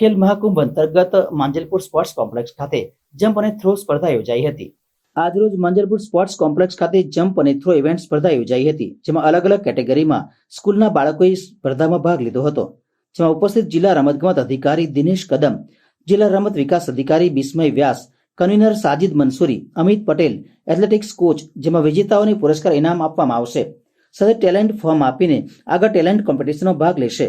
ખેલ મહાકુંભ અંતર્ગત Manjalpur sports complex ખાતે જમ્પ અને થ્રો સ્પર્ધા યોજાઈ હતી. આજરોજ માંજલપુર સ્પોર્ટ્સ કોમ્પ્લેક્સ ખાતે જમ્પ અને થ્રો ઇવેન્ટ સ્પર્ધા યોજાઈ હતી, જેમાં અલગ અલગ કેટેગરીમાં સ્કૂલના બાળકોએ સ્પર્ધામાં ભાગ લીધો હતો, જેમાં ઉપસ્થિત જિલ્લા રમતગમત અધિકારી દિનેશ કદમ, જિલ્લા રમત વિકાસ અધિકારી Bismay Vyas, convener Sajid Mansuri Amit Patel, athletics coach, જેમાં વિજેતાઓને પુરસ્કાર ઇનામ આપવામાં આવશે. સાથે ટેલેન્ટ ફોર્મ આપીને આગળ ટેલેન્ટ કોમ્પિટિશનનો ભાગ લેશે.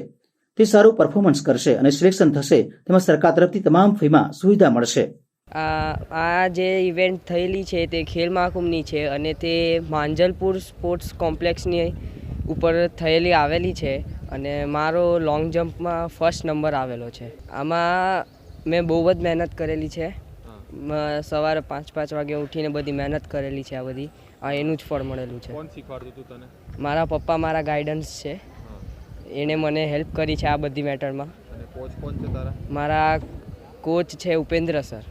તે સારું પરફોર્મન્સ કરશે અને સિલેક્શન થશે તેમાં સરકાર તરફથી તમામ ફીમાં સુવિધા મળશે. આ આ જે ઇવેન્ટ થયેલી છે તે ખેલ મહાકુંભની છે અને તે માંજલપુર સ્પોર્ટ્સ કોમ્પ્લેક્સની ઉપર થયેલી આવેલી છે અને મારો લોંગ જમ્પમાં ફર્સ્ટ નંબર આવેલો છે. આમાં મેં બહુ જ મહેનત કરેલી છે. સવારે પાંચ પાંચ વાગે ઉઠીને બધી મહેનત કરેલી છે આ બધી. આ એનું જ ફળ મળેલું છે. મારા પપ્પા મારા ગાઈડન્સ છે. એણે મને હેલ્પ કરી છે આ બધી મેટરમાં કોચ કોણ છે તારા? મારા કોચ છે ઉપેન્દ્ર સર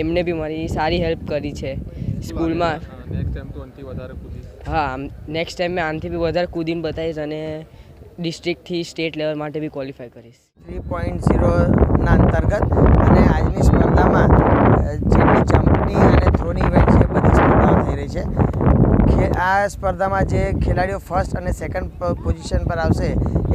એમને બી મારી સારી હેલ્પ કરી છે સ્કૂલમાં. હા નેક્સ્ટ ટાઈમ મેં આનાથી બી વધારે કૂદીને બતાવીશ અને ડિસ્ટ્રિક્ટથી સ્ટેટ લેવલ માટે બી ક્વોલિફાય કરીશ. થ્રી પોઈન્ટ ઝીરોના અંતર્ગત અને આજની સ્પર્ધામાં જેટલી જમ્પની અને થ્રોની ઇવેન્ટ છે બધી સ્પર્ધાઓ થઈ રહી છે. ખે- આ સ્પર્ધામાં જે ખેલાડીઓ ફર્સ્ટ અને સેકન્ડ પોઝિશન પર આવશે,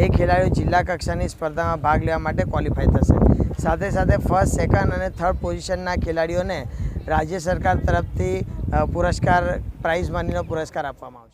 એ ખેલાડીઓ જિલ્લા કક્ષાની સ્પર્ધામાં ભાગ લેવા માટે ક્વોલિફાય થશે. સાથે સાથે ફર્સ્ટ સેકન્ડ અને થર્ડ પોઝિશનના ખેલાડીઓને રાજ્ય સરકાર તરફથી પુરસ્કાર પ્રાઇઝ મનીનો પુરસ્કાર આપવામાં આવશે.